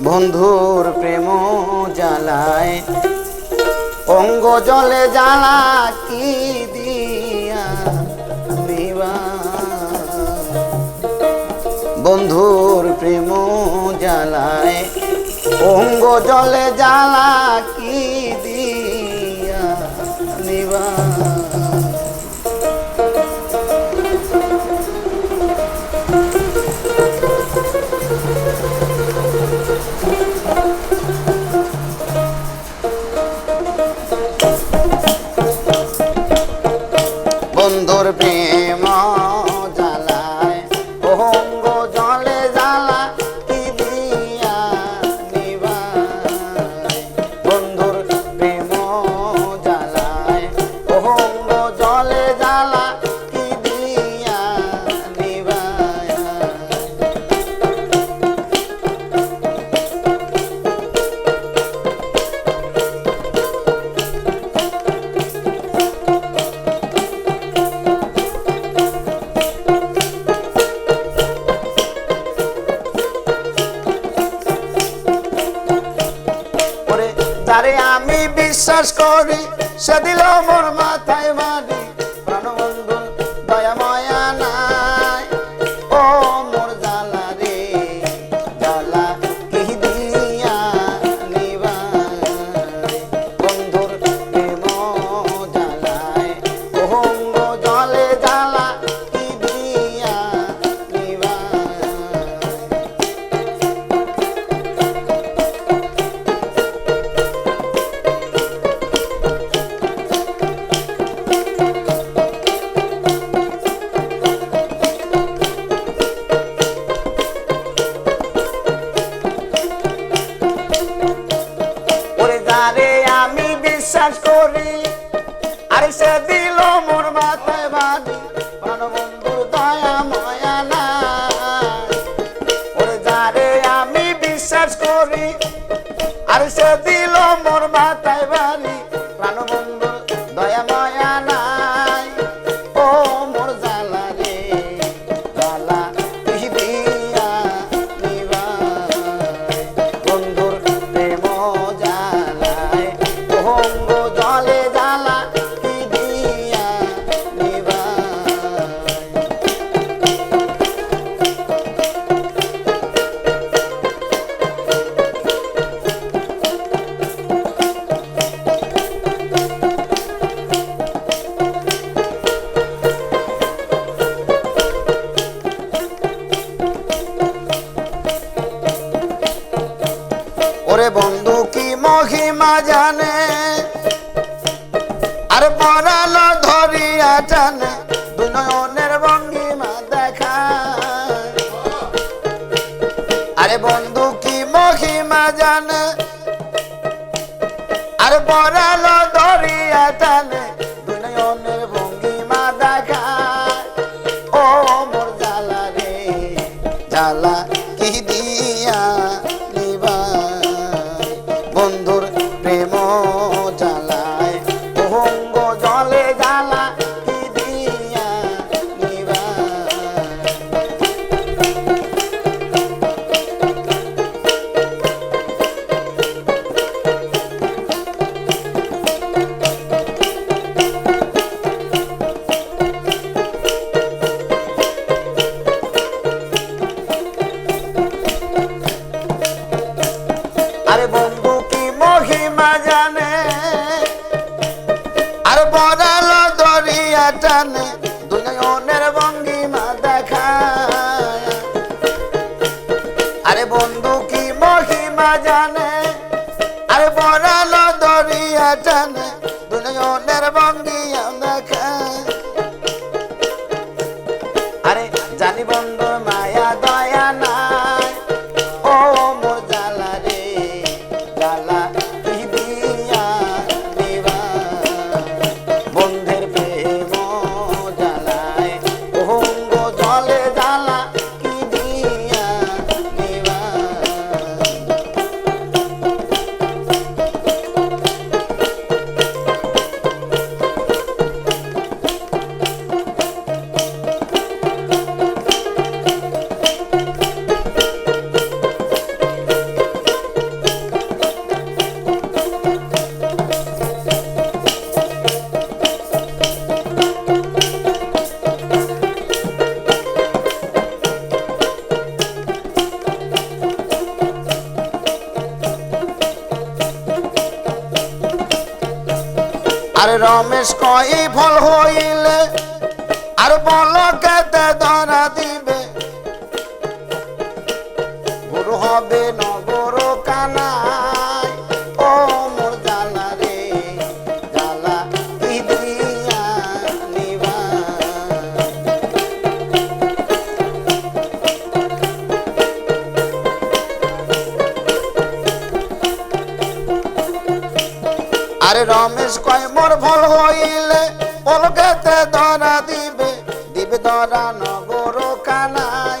বন্ধুর প্রেম জ্বালায় অঙ্গ জলে জ্বালা কি দিয়া বন্ধুর প্রেম জ্বালায় অঙ্গ জলে জ্বালা যারে আমি বিশ্বাস করি সে দিল মোর মাথায় মাটি। পড়ালো দরিয়া টানে দুজনের ভঙ্গিমা দেখায়। আরে বন্ধু, কি মহিমা জানে? আরে পড়ালো দরিয়া টানে দুজনের ভঙ্গিয়া দেখায়। আরে রমেশ কই ফল হইলে? আর বল কেতে ধরা দিবে। গুরু হবে নগর আরে রমেশ কয় মোর ভুল হইলে পলকেতে ধরা দিবে। দিবে ধরা নগর কানাই